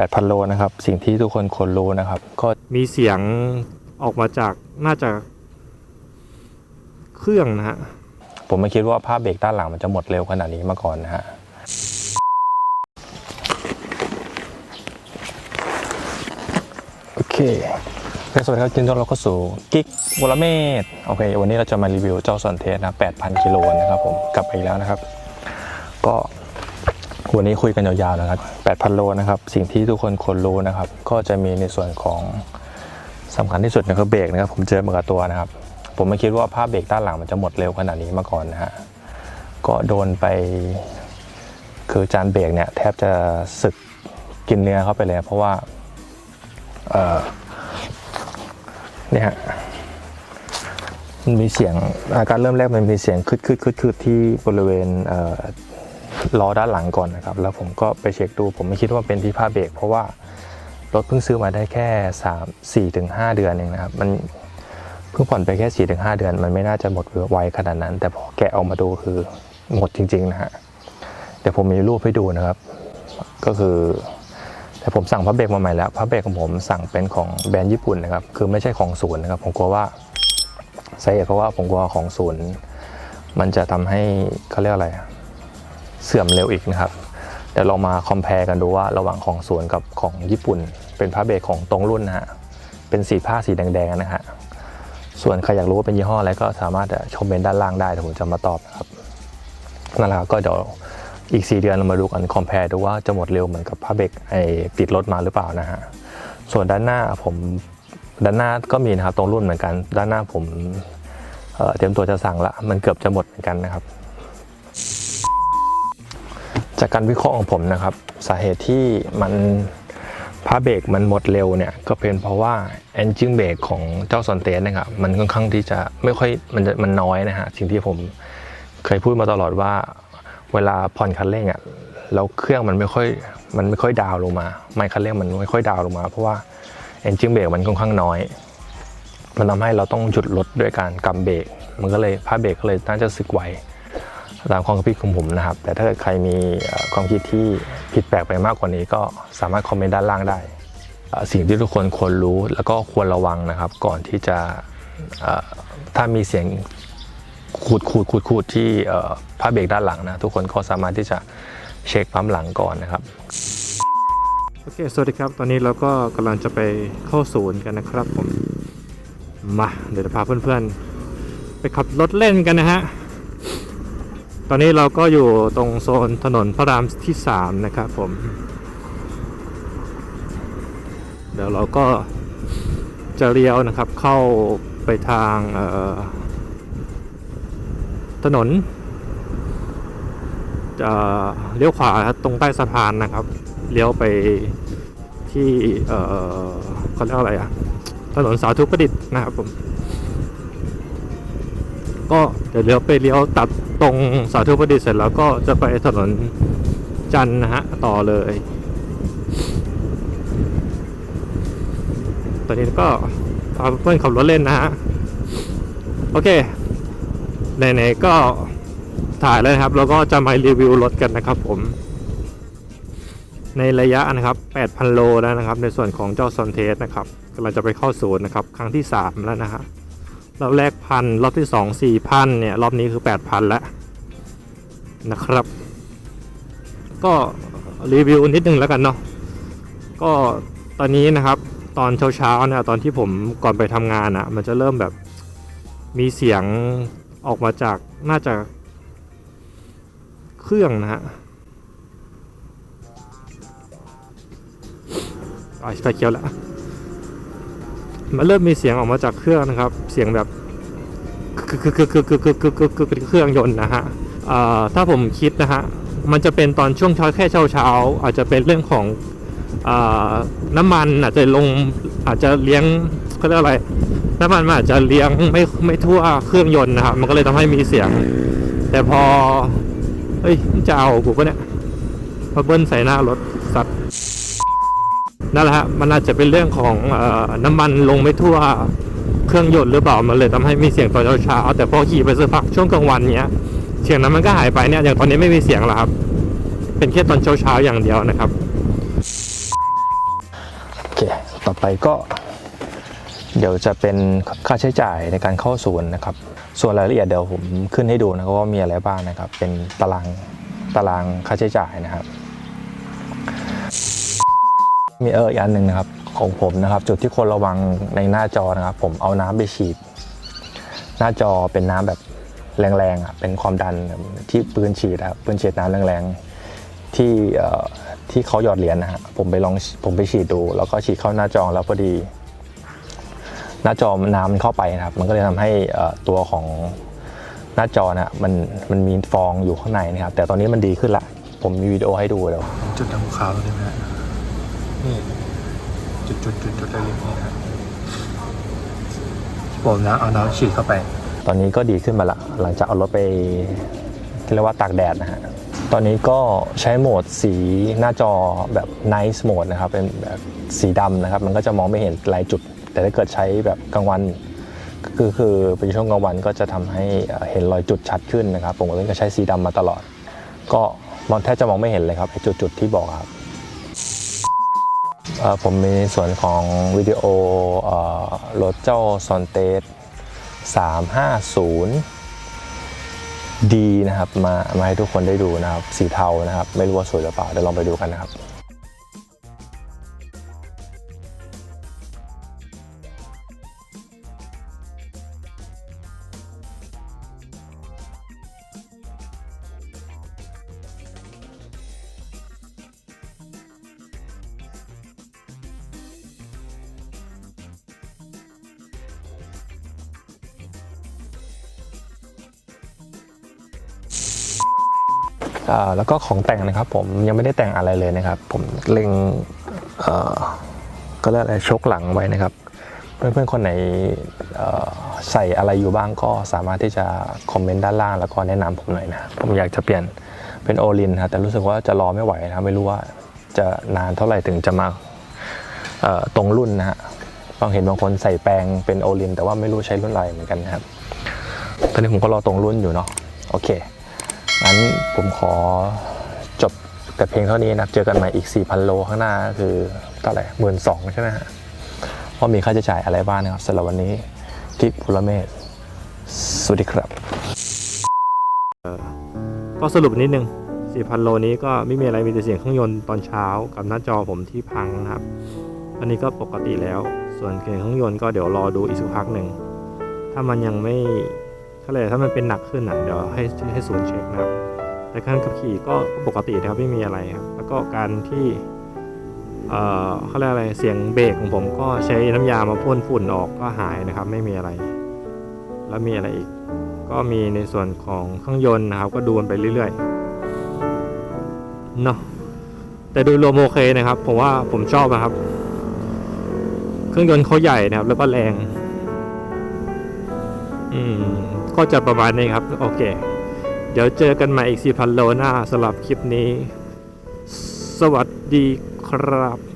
8,000 โลนะครับ สิ่งที่ทุกคนควรรู้นะครับ ก็มีเสียงออกมาจากน่าจะเครื่องนะฮะ ผมไม่คิดว่าภาพเบรกด้านหลังมันจะหมดเร็วขนาดนี้มาก่อนนะฮะ โอเคโอเคสวัสดีครับจินต้อนรับเข้าสู่กิ๊กวลเมตโอเค วันนี้เราจะมารีวิวเจ้าซอนเทสนะ8,000 กิโลนะครับผมกลับไปอีกแล้วนะครับ ก็ วันนี้คุยกันยาวๆนะครับ 8,000 โลนะครับ สิ่งที่ทุกคนควรรู้นะครับ ก็จะมีในส่วนของสำคัญที่สุดนะครับเบรกนะครับ ผมเจอมากับตัวนะครับ ผมไม่คิดว่าภาพเบรกด้านหลังมันจะหมดเร็วขนาดนี้มาก่อนนะฮะ ก็โดนไป คือจานเบรกเนี่ยแทบจะสึกกินเนื้อเข้าไปเลย เพราะว่า เออเนี่ยฮะมันมีเสียงอาการเริ่มแรกมันมีเสียงคืดคืดคืดคืดที่บริเวณเล้อด้านหลังก่อนนะครับ แล้วผมก็ไปเช็คดู ผมไม่คิดว่าเป็นที่ผ้าเบรกเพราะว่ารถเพิ่งซื้อมาได้แค่3 4ถึง5เดือนเองนะครับ มันเพิ่งผ่อนไปแค่4ถึง5เดือน มันไม่น่าจะหมดไวขนาดนั้น แต่พอแกะออกมาดูคือหมดจริงๆนะฮะเดี๋ยวผมมีรูปให้ดูนะครับ ก็คือแต่ผมสั่งพระเบรกมาใหม่แล้วพระเบรกของผมสั่งเป็นของแบรนด์ญี่ปุ่นนะครับ คือไม่ใช่ของศูนย์นะครับ ผมกลัวว่าสาเหตุเพราะว่าผมกลัวของศูนย์ มันจะทำให้เขาเรียกอะไร เสื่อมเร็วอีกนะครับเดี๋ยวเรามาคอมเพลกันดูว่าระหว่างของศูนกับของญี่ปุ่น เป็นพระเบรกของตรงรุ่นนะฮะเป็นสีผ้าสีแดงๆนะฮะส่วนใครอยากรู้ว่าเป็นยี่ห้ออะไรก็สามารถชมเมนต์ด้านล่างได้ผมจะมาตอบนะครับนั่นแหละครับก็เดี๋ยวอีก 4 เดือนเรามาดูกันคอมเพลดูว่าจะหมดเร็วเหมือนกับผ้าเบรกไอติดรถมาหรือเปล่านะฮะส่วนด้านหน้าผมด้านหน้าก็มีนะครับตรงรุ่นเหมือนกัน ด้านหน้าผมเเตรียมตัวจะสั่งละมันเกือบจะหมดเหมือนกันนะครับ จากการวิเคราะห์ของผมนะครับ สาเหตุที่มันผ้าเบรกมันหมดเร็วเนี่ยก็เป็นเพราะว่า engine brake ของเจ้าซอนเตสนะครับมันค่อนข้างที่จะไม่ค่อยมันจะมันน้อยนะฮะสิ่งที่ผมเคยพูดมาตลอดว่า เวลาผ่อนคันเร่งอะแล้วเครื่องมันไม่ค่อยมันไม่ค่อยดาวลงมา ไมค์คันเร่งมันไม่ค่อยดาวลงมา เพราะว่า engine brake มันค่อนข้างน้อย มันทำให้เราต้องหยุดรถด้วยการกำเบรกมันก็เลยผ้าเบรกก็เลยน่าจะสึกไว ตามความคิดของผมนะครับ แต่ถ้าใครมีความคิดที่ผิดแปลกไปมากกว่านี้ก็สามารถคอมเมนต์ด้านล่างได้ สิ่งที่ทุกคนควรรู้แล้วก็ควรระวังนะครับ ก่อนที่จะถ้ามีเสียงขูดขูดขูดขูดที่ผ้าเบรกด้านหลังนะ ทุกคนก็สามารถที่จะเช็คปั๊มหลังก่อนนะครับโอเค สวัสดีครับ ตอนนี้เราก็กำลังจะไปเข้าศูนย์กันนะครับผม มา เดี๋ยวจะพาเพื่อนๆ ไปขับรถเล่นกันนะฮะ ตอนนี้เราก็อยู่ตรงโซนถนนพระรามที่ 3 นะครับผม เดี๋ยวเราก็จะเลี้ยวนะครับเข้าไปทางถนนจะเลี้ยวขวาตรงใต้สะพานนะครับ เลี้ยวไปที่เขาเรียกว่าอะไรอะถนนสาธุประดิษฐ์นะครับผม ก็เดี๋ยวเลี้ยวไปเลี้ยวตัดตรงสาธุประดิษฐ์เสร็จแล้วก็จะไปถนนจันนะฮะต่อเลย ตอนนี้ก็พาเพื่อนขับรถเล่นนะฮะ โอเคไหนๆก็ถ่ายแล้วนะครับ แล้วก็จะมารีวิวรถกันนะครับผม ในระยะนะครับ 8,000 โลแล้วนะครับ ในส่วนของเจ้าซอนเทสนะครับกำลังจะไปเข้าศูนย์นะครับ ครั้งที่ 3 แล้วนะฮะ รอบแรกพันรอบที่2 4,000เนี่ยรอบนี้คือ8,000แล้วนะครับ ก็รีวิวนิดนึงแล้วกันเนาะก็ตอนนี้นะครับตอนเช้าๆเนี่ยตอนที่ผมก่อนไปทำงานอะ่ะมันจะเริ่มแบบมีเสียงออกมาจากน่าจะเครื่องนะฮะไอ้ไฟเขียวแล้ว มันเริ่มมีเสียงออกมาจากเครื่องนะครับ เสียงแบบคือคือคือคือคือคือคือคือคือเครื่องยนต์นะฮะถ้าผมคิดนะฮะมันจะเป็นตอนช่วงเช้าแค่เช้าเช้าอาจจะเป็นเรื่องของน้ำมันอาจจะลงอาจจะเลี้ยงเขาเรียกอะไรน้ำมันมันอาจจะเลี้ยงไม่ไม่ทั่วเครื่องยนต์นะครับมันก็เลยทำให้มีเสียง แต่พอเฮ้ยจะเอากูปะเนี่ยมาเบิ้ลใส่หน้ารถ นั่นแหละฮะมันอาจจะเป็นเรื่องของอน้ำมันลงไม่ทั่วเครื่องยนต์หรือเปล่ามันเลยทำให้มีเสียงตอนเช้าแต่พอขี่ไปสักพักช่วงกลางวันเนี้ยเสียงนั้นมันก็หายไปเนี่ยอย่างตอนนี้ไม่มีเสียงแล้วครับ เป็นแค่ตอนเช้าๆอย่างเดียวนะครับโอเคต่อไปก็ เดี๋ยวจะเป็นค่าใช้จ่ายในการเข้าศูนย์นะครับ ส่วนรายละเอียดเดี๋ยวผมขึ้นให้ดูนะครับว่ามีอะไรบ้างนะครับ เป็นตารางตารางค่าใช้จ่ายนะครับ มีเอออีกอันหนึ่งนะครับของผมนะครับ จุดที่คนระวังในหน้าจอนะครับ ผมเอาน้ำไปฉีด หน้าจอเป็นน้ำแบบแรงๆอะเป็นความดันที่ปืนฉีดครับปืนฉีดน้ำแรงๆที่เอ่อที่เขาหยอดเหรียญนะฮะผมไปลองผมไปฉีดดู แล้วก็ฉีดเข้าหน้าจอแล้วพอดี หน้าจอน้ำมันเข้าไปนะครับ มันก็เลยทำให้เอ่อตัวของหน้าจอนะมันมันมีฟองอยู่ข้างในนะครับแต่ตอนนี้มันดีขึ้นละ ผมมีวิดีโอให้ดูเดี๋ยวจุดดำขาวเลยนะฮะนี่ จุดจุดจุดจุดเล็กๆนี่นะผมนะเอาน้ำฉีดเข้าไป ตอนนี้ก็ดีขึ้นมาละ หลังจากเอารถไปที่เรียกว่าตากแดดนะฮะ ตอนนี้ก็ใช้โหมดสีหน้าจอแบบ nice mode นะครับ เป็นแบบสีดำนะครับ มันก็จะมองไม่เห็นลายจุด แต่ถ้าเกิดใช้แบบกลางวันคือคือเป็นช่วงกลางวันก็จะทำให้เห็นรอยจุดชัดขึ้นนะครับ ผมก็จะใช้สีดำมาตลอด ก็มองแทบจะมองไม่เห็นเลยครับไอ้จุดที่บอกครับ ผมมีในส่วนของวิดีโอเอ่อรถเจ้าซอนเตส350ดีนะครับมามาให้ทุกคนได้ดูนะครับ สีเทานะครับ ไม่รู้ว่าสวยหรือเปล่าเดี๋ยวลองไปดูกันนะครับ แล้วก็ของแต่งนะครับผมยังไม่ได้แต่งอะไรเลยนะครับ ผมเล็งก็เรียกอะไรชกหลังไว้นะครับ เพื่อนๆคนไหนใส่อะไรอยู่บ้างก็สามารถที่จะคอมเมนต์ด้านล่างแล้วก็แนะนำผมหน่อยนะผมอยากจะเปลี่ยนเป็นโอลินครับแต่รู้สึกว่าจะรอไม่ไหวนะไม่รู้ว่าจะนานเท่าไหร่ถึงจะมาตรงรุ่นนะฮะบางเห็นบางคนใส่แปลงเป็นโอลินแต่ว่าไม่รู้ใช้รุ่นอะไรเหมือนกันนะครับ ตอนนี้ผมก็รอตรงรุ่นอยู่เนาะโอเค งั้นผมขอจบแต่เพียงเท่านี้นะเจอกันใหม่อีก 4,000 โลข้างหน้าคือเท่าไหร่หมื่นสองใช่ไหมฮะว่ามีค่าใช้จ่ายอะไรบ้างนะครับสำหรับวันนี้ทิพย์พุรเมศสวัสดีครับก็สรุปนิดนึง 4,000 โลนี้ก็ไม่มีอะไรมีแต่เสียงเครื่องยนต์ตอนเช้ากับหน้าจอผมที่พังนะครับ อันนี้ก็ปกติแล้ว ส่วนเสียงเครื่องยนต์ก็เดี๋ยวรอดูอีกสักพักหนึ่ง ถ้ามันยังไม่ เขาเลยถ้ามันเป็นหนักขึ้นอะเดี๋ยวให้ให้ศูนย์เช็คนะครับ แต่การขับขี่ก็ปกตินะครับไม่มีอะไรครับ แล้วก็การที่เอ่อเขาเรียกอะไรเสียงเบรกของผมก็ใช้น้ำยามาพ่นฝุ่นออกก็หายนะครับ ไม่มีอะไร แล้วมีอะไรอีก ก็มีในส่วนของเครื่องยนต์นะครับ ก็ดูกันไปเรื่อยๆเนาะแต่โดยรวมโอเคนะครับผมว่าผมชอบนะครับ เครื่องยนต์เขาใหญ่นะครับ แล้วก็แรง อืม ก็จะประมาณนี้ครับ โอเค เดี๋ยวเจอกันใหม่อีกสี่พันโลหน้าสำหรับคลิปนี้ สวัสดีครับ